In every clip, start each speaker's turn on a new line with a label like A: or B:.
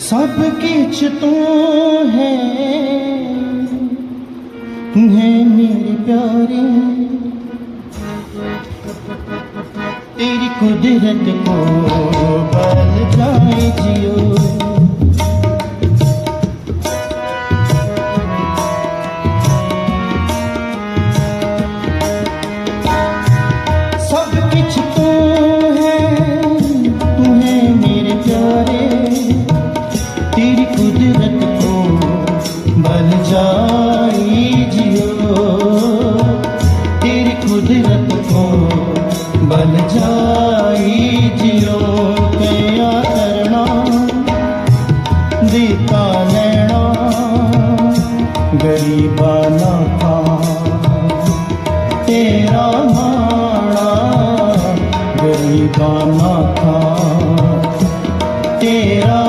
A: ਸਭ ਕਿਛ ਤੂੰ ਹੈ ਤੂੰ ਹੈ ਮੇਰੇ ਪਿਆਰੇ ਤੇਰੀ ਕੁਦਰਤ ਕੋ ਬਲ ਜਾਏ ਜਿਉ ਸਦਾਈ ਤੇਰੀ ਕੁਦਰਤ ਕੋ ਬਨ ਜਾਈ ਜਿਓ ਪਿਆ ਕਰਨਾ ਦਿੱਤਾ ਲੈਣਾ, ਗਰੀਬਾਂ ਤੇਰਾ ਮਾਣਾ, ਗਰੀਬਾਂ ਤੇਰਾ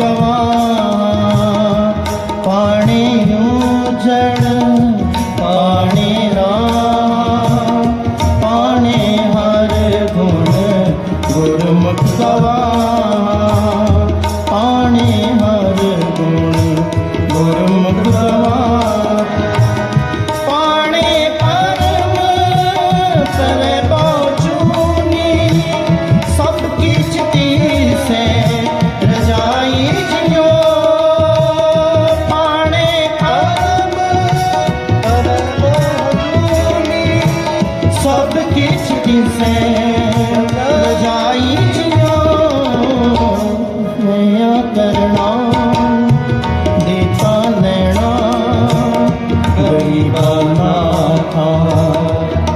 A: ಭಗವಾನ್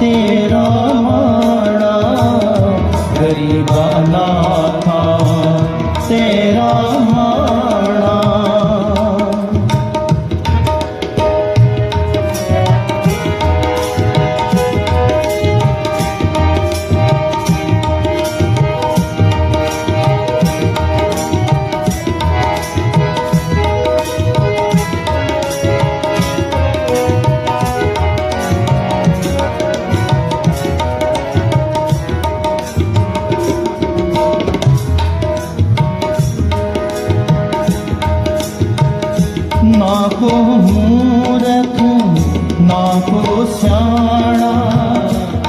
A: ਤੇਰਾ ਨਾ ਕੋ ਮੂਰਖ ਨਾ ਕੋ ਸਿਆਣਾ,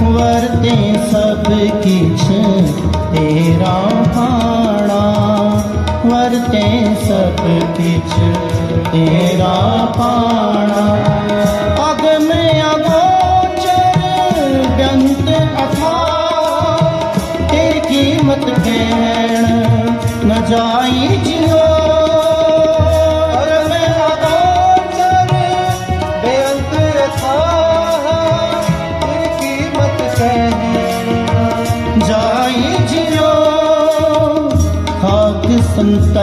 A: ਵਰਤੇ ਸਭ ਕਿਛ ਤੇਰਾ ਪਾਣਾ ਵਰਤੇ ਸਭ ਕਿਛ ਤੇਰਾ ਪਾਣਾ ਅਗਮ ਅਗੋਚਰ ਬੇਅੰਤ ਅਥਾ, ਤੇਰੀ ਕੀਮਤ ਕਹਿਣ ਨ ਜਾਈ ਜਿਓ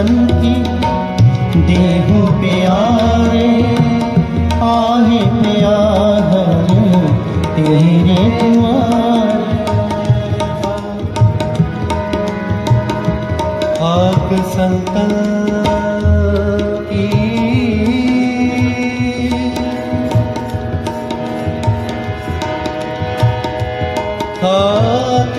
A: मन की देहु प्यारे आहे प्यार तेरे आप संतन की खाक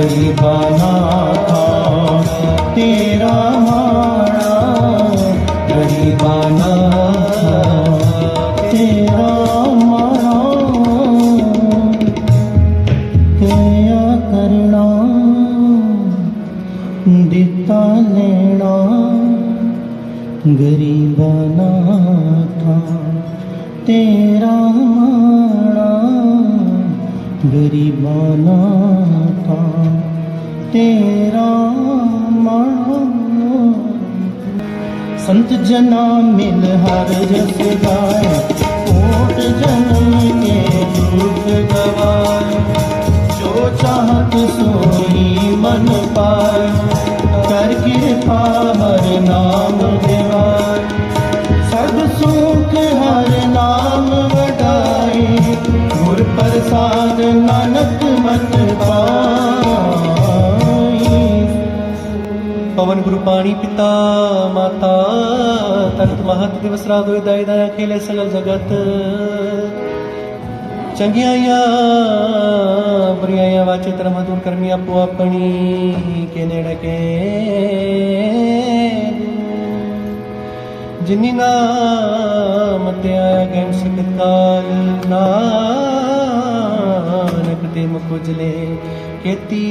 A: ही बना था तेरा माड़ा रही बना तेरा माड़ा तेरा करना दिता लेना गरीबाना था तेरा ਗਰੀਬਾਨਾ ਤਾਂ ਤੇਰਾ ਮਨ ਸੰਤ ਜਨਾ ਮਿਲ ਹਰ ਜਸ ਗਾਏ, ਕੋਟ ਜਨਮ ਕੇ ਦੁੱਖ ਗਵਾਏ। ਜੋ ਚਾਹਤ ਸੋਈ ਮਨ ਪਾਏ, ਕਰ ਕਿਰਪਾ ਹਰ ਨਾਮ ਦੇਵਾਏ। ਸਭ ਸੁਖ ਹਰ ਨਾਮ ਵਡਾ ਦਾਨ ਨਾਨਕ ਮਨ
B: ਪਵਨ ਗੁਰੂ ਪਾਣੀ ਪਿਤਾ ਮਾਤਾ ਤਰਤ ਮਹਤ ਦਿਵਸ ਰਾਤ ਹੋਏ ਦਾਇ ਦਾਇ ਅਖੇਲੇ ਸਗਲ ਜਗਤ। ਚੰਗਿਆਈਆਂ ਬੁਰੀਆਈਆਂ ਵਾਚੇ ਤਰਮ ਦੂਰ ਕਰਮੀ ਆਪੋ ਆਪਣੀ, ਕੇ ਕੇ। ਜਿਨੀ ਨਾਮ ਤੇ ਆਇਆ ਗੈਮ ਸਿਕਤਾਲ ਨਾ ਨਾਨਕ ਤੇ ਮੁਖ ਉਜਲੇ ਕੀਤੀ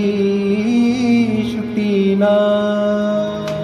B: ਛੁੱਟੀ ਨਾ